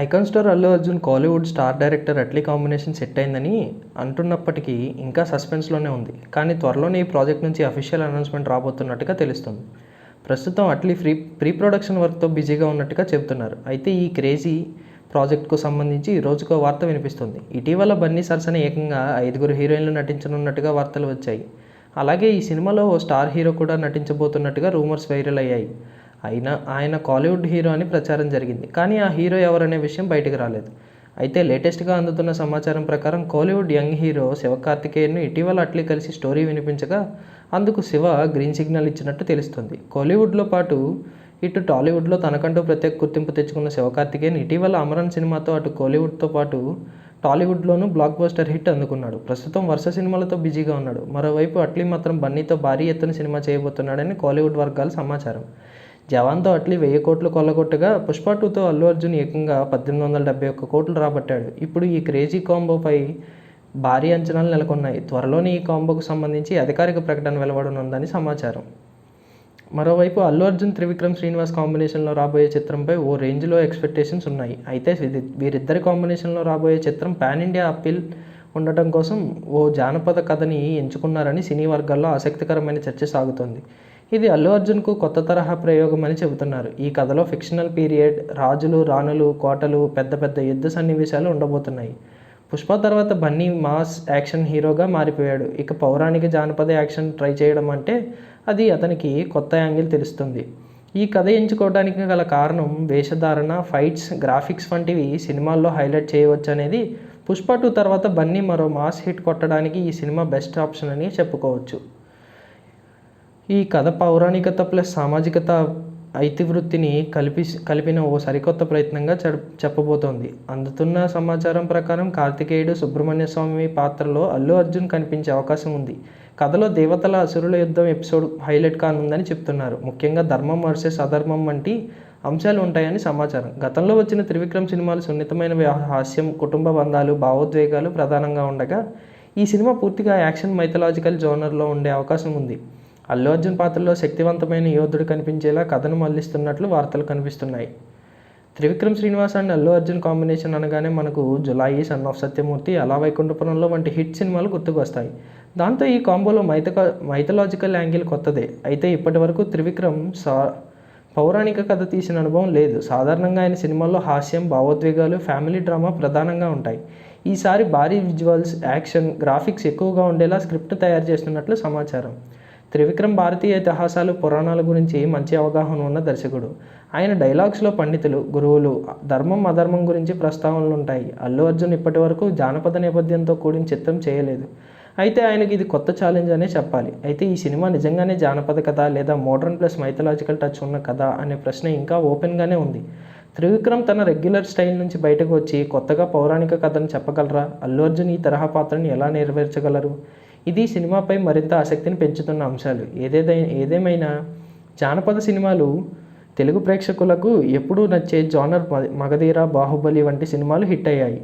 Icon star Allu Arjun Kollywood star director Atlee combination set అయిందని అంటున్నప్పటికీ ఇంకా సస్పెన్స్లోనే ఉంది. కానీ త్వరలోనే ఈ ప్రాజెక్ట్ నుంచి అఫీషియల్ అనౌన్స్మెంట్ రాబోతున్నట్టుగా తెలుస్తుంది. ప్రస్తుతం అట్లీ ఫ్రీ ప్రీ ప్రొడక్షన్ వర్క్తో బిజీగా ఉన్నట్టుగా చెబుతున్నారు. అయితే ఈ క్రేజీ ప్రాజెక్ట్కు సంబంధించి రోజుకో వార్త వినిపిస్తుంది. ఇటీవల బన్నీ సరసన ఏకంగా ఐదుగురు హీరోయిన్లు నటించనున్నట్టుగా వార్తలు వచ్చాయి. అలాగే ఈ సినిమాలో ఓ స్టార్ హీరో కూడా నటించబోతున్నట్టుగా రూమర్స్ వైరల్ అయ్యాయి. అయినా ఆయన కాలీవుడ్ హీరో అని ప్రచారం జరిగింది. కానీ ఆ హీరో ఎవరనే విషయం బయటకు రాలేదు. అయితే లేటెస్ట్గా అందుతున్న సమాచారం ప్రకారం కోలీవుడ్ యంగ్ హీరో శివకార్తికేయన్ను ఇటీవల అట్లీ కలిసి స్టోరీ వినిపించగా అందుకు శివ గ్రీన్ సిగ్నల్ ఇచ్చినట్టు తెలుస్తుంది. కోలీవుడ్లో పాటు ఇటు టాలీవుడ్లో తనకంటూ ప్రత్యేక గుర్తింపు తెచ్చుకున్న శివకార్తికేయన్ ఇటీవల అమరన్ సినిమాతో అటు కోలీవుడ్తో పాటు టాలీవుడ్లోనూ బ్లాక్ బస్టర్ హిట్ అందుకున్నాడు. ప్రస్తుతం వరుస సినిమాలతో బిజీగా ఉన్నాడు. మరోవైపు అట్లీ మాత్రం బన్నీతో భారీ ఎత్తున సినిమా చేయబోతున్నాడని కాలీవుడ్ వర్గాల సమాచారం. జవాన్తో అట్లీ వెయ్యి కోట్లు కొల్లగొట్టగా పుష్ప టూతో అల్లు అర్జున్ ఏకంగా పద్దెనిమిది వందల డెబ్బై ఒక్క కోట్లు రాబట్టాడు. ఇప్పుడు ఈ క్రేజీ కాంబోపై భారీ అంచనాలు నెలకొన్నాయి. త్వరలోనే ఈ కాంబోకు సంబంధించి అధికారిక ప్రకటన వెలువడనుందని సమాచారం. మరోవైపు అల్లు అర్జున్ త్రివిక్రమ్ శ్రీనివాస్ కాంబినేషన్లో రాబోయే చిత్రంపై ఓ రేంజ్లో ఎక్స్పెక్టేషన్స్ ఉన్నాయి. అయితే వీరిద్దరి కాంబినేషన్లో రాబోయే చిత్రం పాన్ ఇండియా అప్పీల్ ఉండటం కోసం ఓ జానపద కథని ఎంచుకున్నారని సినీ వర్గాల్లో ఆసక్తికరమైన చర్చ సాగుతోంది. ఇది అల్లు అర్జున్కు కొత్త తరహా ప్రయోగం అని చెబుతున్నారు. ఈ కథలో ఫిక్షనల్ పీరియడ్ రాజులు రాణులు కోటలు పెద్ద పెద్ద యుద్ధ సన్నివేశాలు ఉండబోతున్నాయి. పుష్ప తర్వాత బన్నీ మాస్ యాక్షన్ హీరోగా మారిపోయాడు. ఇక పౌరాణిక జానపద యాక్షన్ ట్రై చేయడం అంటే అది అతనికి కొత్త యాంగిల్ తెలుస్తుంది. ఈ కథ ఎంచుకోవడానికి గల కారణం వేషధారణ ఫైట్స్ గ్రాఫిక్స్ వంటివి సినిమాల్లో హైలైట్ చేయవచ్చు అనేది పుష్ప టూ తర్వాత బన్నీ మరో మాస్ హిట్ కొట్టడానికి ఈ సినిమా బెస్ట్ ఆప్షన్ అని చెప్పుకోవచ్చు. ఈ కథ పౌరాణికత ప్లస్ సామాజికత ఐతివృత్తిని కలిపి కలిపిన ఓ సరికొత్త ప్రయత్నంగా చెప్పబోతోంది. అందుతున్న సమాచారం ప్రకారం కార్తికేయుడు సుబ్రహ్మణ్య స్వామి పాత్రలో అల్లు అర్జున్ కనిపించే అవకాశం ఉంది. కథలో దేవతల అసురుల యుద్ధం ఎపిసోడ్ హైలైట్ కానుందని చెప్తున్నారు. ముఖ్యంగా ధర్మం వర్సెస్ అధర్మం వంటి అంశాలు ఉంటాయని సమాచారం. గతంలో వచ్చిన త్రివిక్రమ్ సినిమాలు సున్నితమైన హాస్యం కుటుంబ బంధాలు భావోద్వేగాలు ప్రధానంగా ఉండగా ఈ సినిమా పూర్తిగా యాక్షన్ మైథలాజికల్ జోనర్లో ఉండే అవకాశం ఉంది. అల్లు అర్జున్ పాత్రలో శక్తివంతమైన యోధుడు కనిపించేలా కథను మళ్ళిస్తున్నట్లు వార్తలు కనిపిస్తున్నాయి. త్రివిక్రమ్ శ్రీనివాస్ అండ్ అల్లు అర్జున్ కాంబినేషన్ అనగానే మనకు జులాయి సన్ ఆఫ్ సత్యమూర్తి అలా వైకుంఠపురంలో వంటి హిట్ సినిమాలు గుర్తుకు వస్తాయి దాంతో ఈ కాంబోలో మైథక మైథలాజికల్ యాంగిల్ కొత్తదే. అయితే ఇప్పటి వరకు త్రివిక్రమ్ సా పౌరాణిక కథ తీసిన అనుభవం లేదు. సాధారణంగా ఆయన సినిమాల్లో హాస్యం భావోద్వేగాలు ఫ్యామిలీ డ్రామా ప్రధానంగా ఉంటాయి. ఈసారి భారీ విజువల్స్ యాక్షన్ గ్రాఫిక్స్ ఎక్కువగా ఉండేలా స్క్రిప్ట్ తయారు చేస్తున్నట్లు సమాచారం. త్రివిక్రమ్ భారతీయ ఇతిహాసాలు పురాణాల గురించి మంచి అవగాహన ఉన్న దర్శకుడు. ఆయన డైలాగ్స్లో పండితులు గురువులు ధర్మం అధర్మం గురించి ప్రస్తావనలు ఉంటాయి అల్లు అర్జున్ ఇప్పటి వరకు జానపద నేపథ్యంతో కూడిన చిత్రం చేయలేదు. అయితే ఆయనకి ఇది కొత్త ఛాలెంజ్ అనే చెప్పాలి. అయితే ఈ సినిమా నిజంగానే జానపద కథ లేదా మోడర్న్ ప్లస్ మైథలాజికల్ టచ్ ఉన్న కథ అనే ప్రశ్న ఇంకా ఓపెన్గానే ఉంది. త్రివిక్రమ్ తన రెగ్యులర్ స్టైల్ నుంచి బయటకు వచ్చి కొత్తగా పౌరాణిక కథను చెప్పగలరా? అల్లు అర్జున్ ఈ తరహా పాత్రను ఎలా నెరవేర్చగలరు? ఇది సినిమాపై మరింత ఆసక్తిని పెంచుతున్న అంశాలు. ఏదేదై ఏదేమైనా జానపద సినిమాలు తెలుగు ప్రేక్షకులకు ఎప్పుడూ నచ్చే జానర్ మ- మగధీర బాహుబలి వంటి సినిమాలు హిట్ అయ్యాయి.